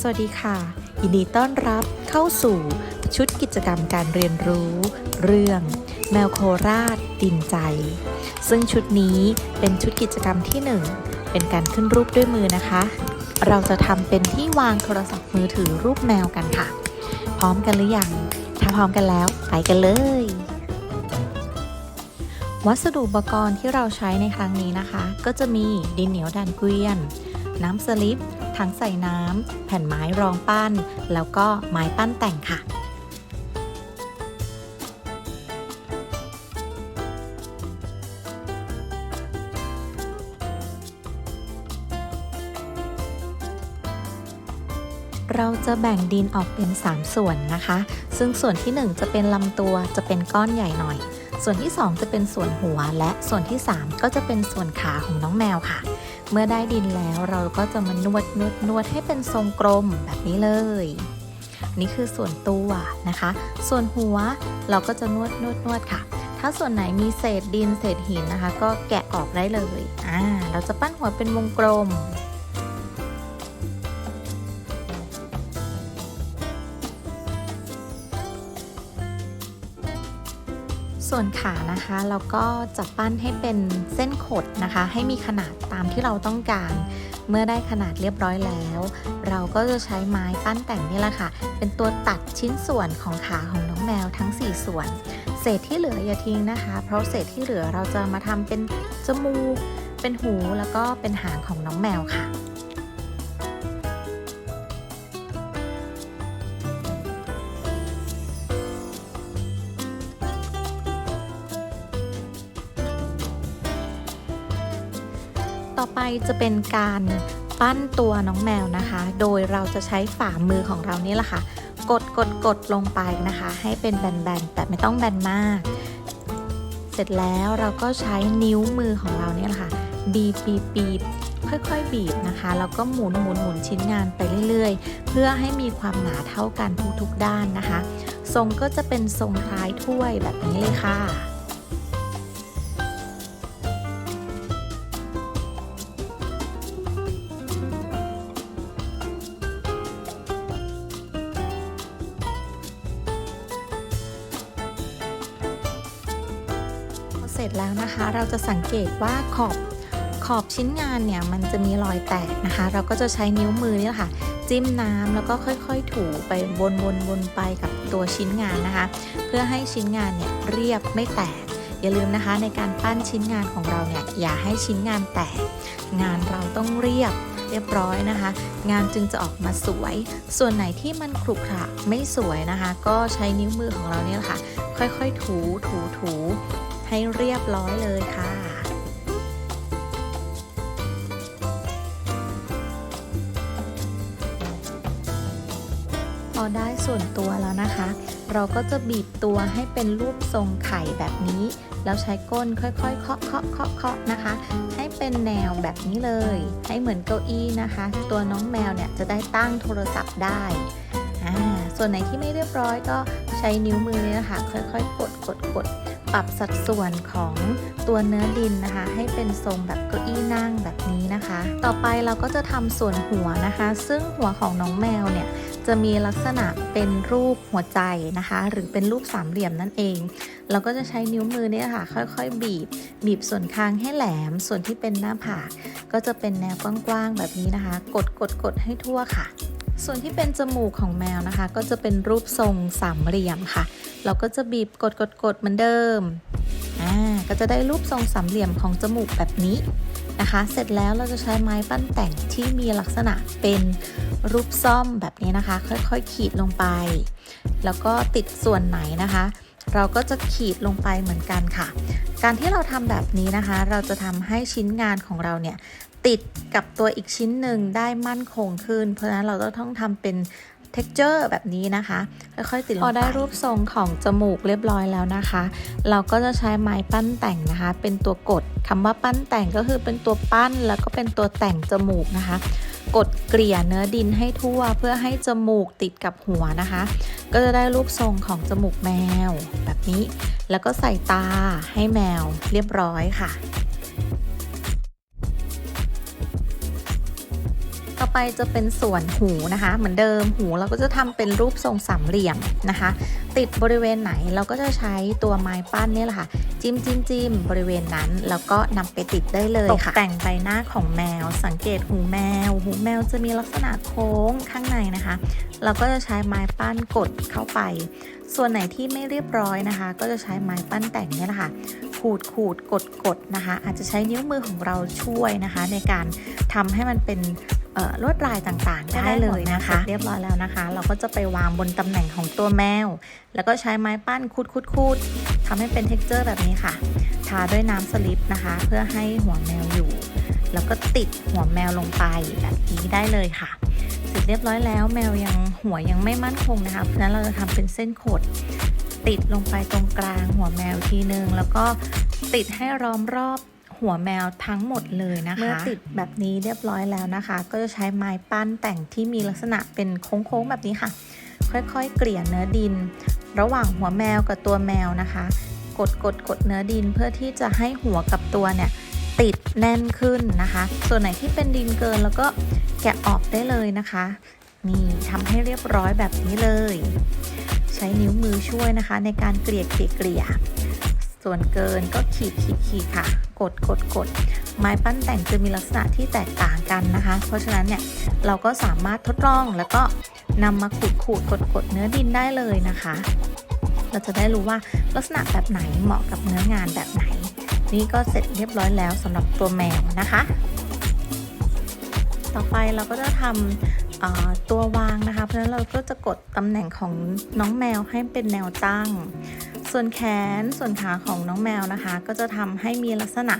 สวัสดีค่ะ ยินดีต้อนรับเข้าสู่ชุดกิจกรรมการเรียนรู้ เรื่องแมวโคราชดินใจ ซึ่งชุดนี้เป็นชุดกิจกรรมที่ 1 เป็นการขึ้นรูปด้วยมือนะคะ เราจะทำเป็นที่วางโทรศัพท์มือถือรูปแมวกันค่ะ พร้อมกันหรือยังถ้าพร้อมกันแล้วไปกันเลย วัสดุอุปกรณ์ที่เราใช้ในครั้งนี้นะคะ ก็จะมีดินเหนียวดันเกวียน น้ำสลิป ถังใส่น้ำ แผ่นไม้รองปั้น แล้วก็ไม้ปั้นแต่งค่ะเราจะแบ่งดินออกเป็น 3 ส่วนนะคะ ซึ่งส่วนที่ 1 จะเป็นลำตัวจะเป็นก้อนใหญ่หน่อย ส่วนที่ 2 จะเป็นส่วนหัว และส่วนที่ 3 ก็จะเป็นส่วนขาของน้องแมวค่ะ เมื่อได้ดินแล้วเราก็จะมานวดนวดนวดให้เป็นทรงกลมแบบนี้เลย นี่คือส่วนตัวนะคะ ส่วนหัวเราก็จะนวดนวดนวดค่ะ ถ้าส่วนไหนมีเศษดินเศษหินนะคะ ก็แกะออกได้เลยอ่าเราจะปั้นหัวเป็นวงกลม ส่วนขานะคะเราก็จะปั้นให้เป็นเส้นขดนะคะ ให้มีขนาดตามที่เราต้องการ เมื่อได้ขนาดเรียบร้อยแล้ว เราก็จะใช้ไม้ปั้นแต่งนี่แหละค่ะ เป็นตัวตัดชิ้นส่วนของขาของน้องแมวทั้ง 4 ส่วน เศษที่เหลืออย่าทิ้งนะคะ เพราะเศษที่เหลือเราจะมาทำเป็นจมูก เป็นหูแล้วก็เป็นหางของน้องแมวค่ะ จะเป็นการปั้นตัวน้องแมวนะคะ โดยเราจะใช้ฝ่ามือของเรานี่แหละค่ะ กดกดกดลงไปนะคะ ให้เป็นแบนๆ แต่ไม่ต้องแบนมาก เสร็จแล้วเราก็ใช้นิ้วมือของเราเนี่ยแหละค่ะ บีบบีบบีบค่อยๆ บีบนะคะ แล้วก็หมุนหมุนหมุนชิ้นงานไปเรื่อยๆ เพื่อให้มีความหนาเท่ากันทุกๆด้านนะคะ ทรงก็จะเป็นทรงคล้ายถ้วยแบบนี้เลยค่ะ จแล้วนะคะ เราจะสังเกตว่าขอบขอบชิ้นงานเนี่ยมันจะมีรอยแตกนะคะ เราก็จะใช้นิ้วมือนี่แหละค่ะ จิ้มน้ำแล้วก็ค่อยๆถูไปวนๆวนไปกับตัวชิ้นงานนะคะ เพื่อให้ชิ้นงานเนี่ยเรียบไม่แตก อย่าลืมนะคะในการปั้นชิ้นงานของเราเนี่ยอย่าให้ชิ้นงานแตก งานเราต้องเรียบเรียบร้อยนะคะ งานจึงจะออกมาสวย ส่วนไหนที่มันขรุขระไม่สวยนะคะ ก็ใช้นิ้วมือของเราเนี่ยแหละค่ะ ค่อยๆถูถูถู ให้เรียบร้อยเลยค่ะ พอได้ส่วนตัวแล้วนะคะ เราก็จะบีบตัวให้เป็นรูปทรงไข่แบบนี้ แล้วใช้ก้นค่อยๆเคาะเคาะเคาะเคาะนะคะ ให้เป็นแนวแบบนี้เลย ให้เหมือนเก้าอี้นะคะ ตัวน้องแมวเนี่ยจะได้ตั้งโทรศัพท์ได้อ่าส่วนไหนที่ไม่เรียบร้อยก็ใช้นิ้วมือเนี่ยนะคะ ค่อยๆ กดกดกด ปรับสัดส่วนของตัวเนื้อดินนะคะ ให้เป็นทรงแบบเก้าอี้นั่งแบบนี้นะคะ ต่อไปเราก็จะทำส่วนหัวนะคะ ซึ่งหัวของน้องแมวเนี่ยจะมีลักษณะเป็นรูปหัวใจนะคะ หรือเป็นรูปสามเหลี่ยมนั่นเอง เราก็จะใช้นิ้วมือเนี่ยค่ะ ค่อยๆ บีบ บีบส่วนคางให้แหลม ส่วนที่เป็นหน้าผากก็จะเป็นแนวกว้างๆแบบนี้นะคะ กดกดกดให้ทั่วค่ะ ส่วนที่เป็นจมูกของแมวนะคะ ก็จะเป็นรูปทรงสามเหลี่ยมค่ะ เราก็จะบีบกดกดกดเหมือนเดิมอ่าก็จะได้รูปทรงสามเหลี่ยมของจมูกแบบนี้นะคะ เสร็จแล้วเราจะใช้ไม้ปั้นแต่งที่มีลักษณะเป็นรูปซ่อมแบบนี้นะคะ ค่อยๆ ขีดลงไป แล้วก็ติดส่วนไหนนะคะ เราก็จะขีดลงไปเหมือนกันค่ะ การที่เราทำแบบนี้นะคะ เราจะทำให้ชิ้นงานของเราเนี่ยติดกับตัวอีกชิ้นหนึ่งได้มั่นคงขึ้น เพราะฉะนั้นเราก็ต้องทำเป็น texture แบบนี้นะคะค่อยๆติดลงไปพอได้รูปทรงของจมูกเรียบร้อยแล้วนะคะ เราก็จะใช้ไม้ปั้นแต่งนะคะ เป็นตัวกดคำว่าปั้นแต่งก็คือเป็นตัวปั้นแล้วก็เป็นตัวแต่งจมูกนะคะ กดเกลี่ยเนื้อดินให้ทั่วเพื่อให้จมูกติดกับหัวนะคะ ก็จะได้รูปทรงของจมูกแมวแบบนี้ แล้วก็ใส่ตาให้แมวเรียบร้อยค่ะ ไปไปจะเป็นส่วนหูนะคะ เหมือนเดิมหูเราก็จะทำเป็นรูปทรงสามเหลี่ยมนะคะ ติดบริเวณไหนเราก็จะใช้ตัวไม้ปั้นนี่แหละค่ะ จิ้มจิ้มจิ้มบริเวณนั้น แล้วก็นำไปติดได้เลยค่ะ แต่งใบหน้าของแมว สังเกตหูแมว หูแมวจะมีลักษณะโค้งข้างในนะคะ เราก็จะใช้ไม้ปั้นกดเข้าไป ส่วนไหนที่ไม่เรียบร้อยนะคะ ก็จะใช้ไม้ปั้นแต่งนี่แหละค่ะขูดขูดกดกดนะคะ อาจจะใช้นิ้วมือของเราช่วยนะคะ ในการทำให้มันเป็น ลวดลายต่างๆ ได้เลยนะคะ เรียบร้อยแล้วนะคะ เราก็จะไปวางบนตำแหน่งของตัวแมว แล้วก็ใช้ไม้ปั้นคูดคูดคูดทำให้เป็นเท็กเจอร์แบบนี้ค่ะ ทาด้วยน้ำสลิปนะคะ เพื่อให้หัวแมวอยู่ แล้วก็ติดหัวแมวลงไปแบบนี้ได้เลยค่ะเสร็จเรียบร้อยแล้วแมวยังหัวยังไม่มั่นคงนะคะเพราะฉะนั้นเราจะทำเป็นเส้นขดติดลงไปตรงกลางหัวแมวทีนึง แล้วก็ติดให้ล้อมรอบ หัวแมวทั้งหมดเลยนะคะ เมื่อติดแบบนี้เรียบร้อยแล้วนะคะ ก็จะใช้ไม้ปั้นแต่งที่มีลักษณะเป็นโค้งๆแบบนี้ค่ะ ค่อยๆ เกลี่ยเนื้อดิน ระหว่างหัวแมวกับตัวแมวนะคะ กดกดกดเนื้อดินเพื่อที่จะให้หัวกับตัวเนี่ยติดแน่นขึ้นนะคะ ส่วนไหนที่เป็นดินเกินแล้วก็แกะออกได้เลยนะคะ นี่ทำให้เรียบร้อยแบบนี้เลย ใช้นิ้วมือช่วยนะคะ ในการเกลี่ยเกลี่ยเกลี่ย ส่วนเกินก็ขีดขีดขีดค่ะ กดกดกดไม้ปั้นแต่งจะมีลักษณะที่แตกต่างกันนะคะ เพราะฉะนั้นเนี่ยเราก็สามารถทดลองแล้วก็นำมาขูดขูดกดกดเนื้อดินได้เลยนะคะ เราจะได้รู้ว่าลักษณะแบบไหนเหมาะกับเนื้องานแบบไหน นี่ก็เสร็จเรียบร้อยแล้วสำหรับตัวแมวนะคะ ต่อไปเราก็จะทำ ตัววางนะคะ เพราะฉะนั้นเราก็จะกดตำแหน่งของน้องแมวให้เป็นแนวตั้ง ส่วนแขนส่วนขาของน้องแมวนะคะ ก็จะทำให้มีลักษณะ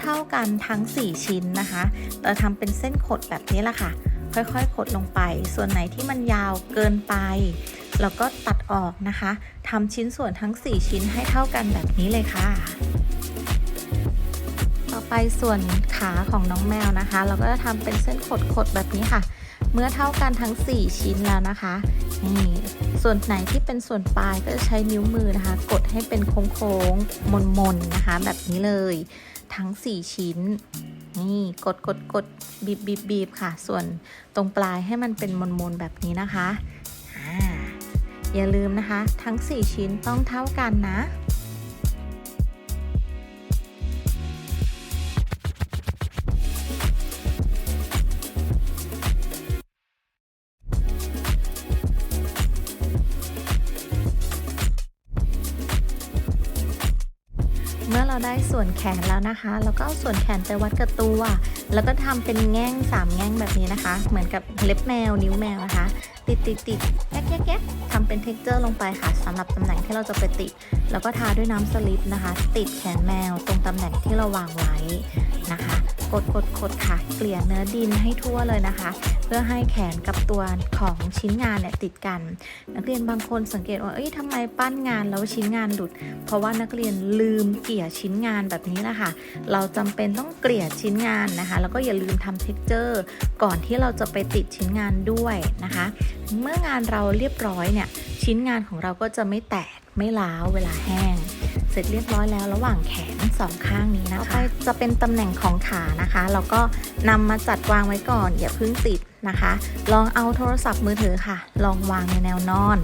เท่าๆกันทั้ง 4 ชิ้นนะคะเราทำเป็นเส้นขดแบบนี้แหละค่ะ ค่อยๆขดลงไป ส่วนไหนที่มันยาวเกินไปเราก็ตัดออกนะคะทำชิ้นส่วนทั้ง 4 ชิ้นให้เท่ากันแบบนี้เลยค่ะต่อไปส่วนขาของน้องแมวนะคะ เราก็จะทำเป็นเส้นขดๆแบบนี้ค่ะ เมื่อเท่ากันทั้ง 4 ชิ้นแล้วนะคะนี่ส่วนไหนที่เป็นส่วนปลายก็จะใช้นิ้วมือนะคะ กดให้เป็นโค้งๆมนๆนะคะ แบบนี้เลย ทั้ง 4 ชิ้นนี่กดกดกดบีบบีบบีบค่ะ ส่วนตรงปลายให้มันเป็นมนๆแบบนี้นะคะอ่าอย่าลืมนะคะ ทั้ง 4 ชิ้นต้องเท่ากันนะ เมื่อเราได้ส่วนแขนแล้วนะคะ แล้วก็ส่วนแขนไปวัดกับตัว แล้วก็ทำเป็นแง่งสามแง่งแบบนี้นะคะ เหมือนกับเล็บแมว นิ้วแมวนะคะ ติดติดติดแยกแยกแยกทำเป็นเท็กเจอร์ลงไปค่ะสำหรับตำแหน่งที่เราจะไปติด แล้วก็ทาด้วยน้ำสลิปนะคะ ติดแขนแมวตรงตำแหน่งที่เราวางไว้ กดกดกดค่ะ เกลี่ยเนื้อดินให้ทั่วเลยนะคะ เพื่อให้แขนกับตัวของชิ้นงานเนี่ยติดกัน นักเรียนบางคนสังเกตว่าเอ้ยทำไมปั้นงานแล้วชิ้นงานหลุด เพราะว่านักเรียนลืมเกลี่ยชิ้นงานแบบนี้นะคะเราจำเป็นต้องเกลี่ยชิ้นงานนะคะ แล้วก็อย่าลืมทำเท็กเจอร์ก่อนที่เราจะไปติดชิ้นงานด้วยนะคะ เมื่องานเราเรียบร้อยเนี่ยชิ้นงานของเราก็จะไม่แตกไม่ล้าวเวลาแห้ง เสร็จเรียบร้อยแล้วระหว่างแขนสองข้างนี้นะคะไปจะเป็นตำแหน่งของขานะคะ แล้วก็นำมาจัดวางไว้ก่อนอย่าเพิ่งติดนะคะ ลองเอาโทรศัพท์มือถือค่ะ ลองวางในแนวนอน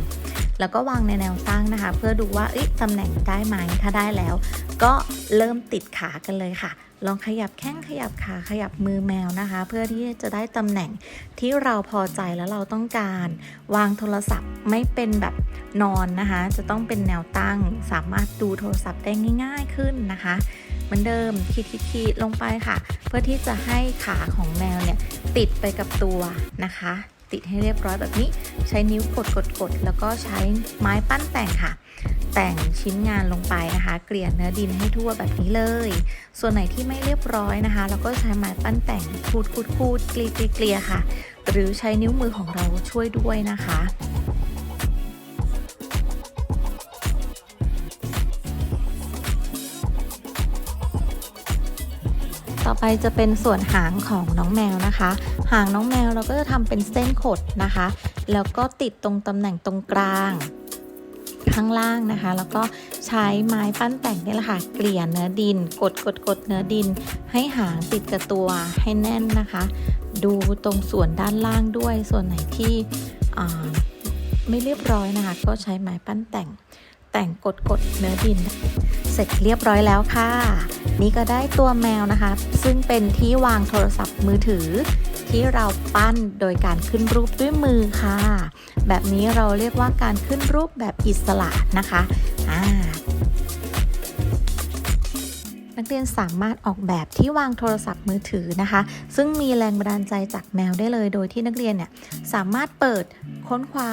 แล้วก็วางในแนวตั้งนะคะ เพื่อดูว่าตำแหน่งได้ไหมถ้าได้แล้ว ก็เริ่มติดขากันเลยค่ะ ลองขยับแข้งขยับขาขยับมือแมวนะคะ เพื่อที่จะได้ตำแหน่งที่เราพอใจแล้วเราต้องการ วางโทรศัพท์ไม่เป็นแบบนอนนะคะ จะต้องเป็นแนวตั้ง สามารถดูโทรศัพท์ได้ง่าย ๆขึ้นนะคะเหมือนเดิมขีดๆๆลงไปค่ะ เพื่อที่จะให้ขาของแมวเนี่ยติดไปกับตัวนะคะ ติดให้เรียบร้อยแบบนี้ ใช้นิ้วกดกดกดแล้วก็ใช้ไม้ปั้นแต่งค่ะ แต่งชิ้นงานลงไปนะคะ เกลี่ยเนื้อดินให้ทั่วแบบนี้เลย ส่วนไหนที่ไม่เรียบร้อยนะคะ เราก็ใช้ไม้ปั้นแต่งขูดขูดขูดเกลี่ยเกลี่ยค่ะ หรือใช้นิ้วมือของเราช่วยด้วยนะคะต่อไปจะเป็นส่วนหางของน้องแมวนะคะ หางน้องแมวเราก็จะทำเป็นเส้นขดนะคะ แล้วก็ติดตรงตำแหน่งตรงกลาง ข้างล่างนะคะ แล้วก็ใช้ไม้ปั้นแต่งนี่แหละค่ะเกลี่ยเนื้อดิน กดกดกดเนื้อดิน ให้หางติดกับตัวให้แน่นนะคะ ดูตรงส่วนด้านล่างด้วยส่วนไหนที่ไม่เรียบร้อยนะคะ ก็ใช้ไม้ปั้นแต่งแต่งกดกดเนื้อดิน เสร็จเรียบร้อยแล้วค่ะ นี่ก็ได้ตัวแมวนะคะ ซึ่งเป็นที่วางโทรศัพท์มือถือ ที่เราปั้นโดยการขึ้นรูปด้วยมือค่ะ แบบนี้เราเรียกว่าการขึ้นรูปแบบอิสระนะคะอ่านักเรียนสามารถออกแบบที่วางโทรศัพท์มือถือนะคะ ซึ่งมีแรงบันดาลใจจากแมวได้เลย โดยที่นักเรียนเนี่ยสามารถเปิดค้นคว้า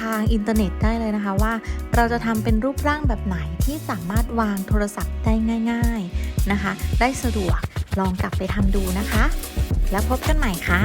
ทางอินเทอร์เน็ตได้เลยนะคะว่า เราจะทำเป็นรูปร่างแบบไหนที่สามารถวางโทรศัพท์ได้ง่าย ๆนะคะ ได้สะดวกลองกลับไปทำดูนะคะ แล้วพบกันใหม่ค่ะ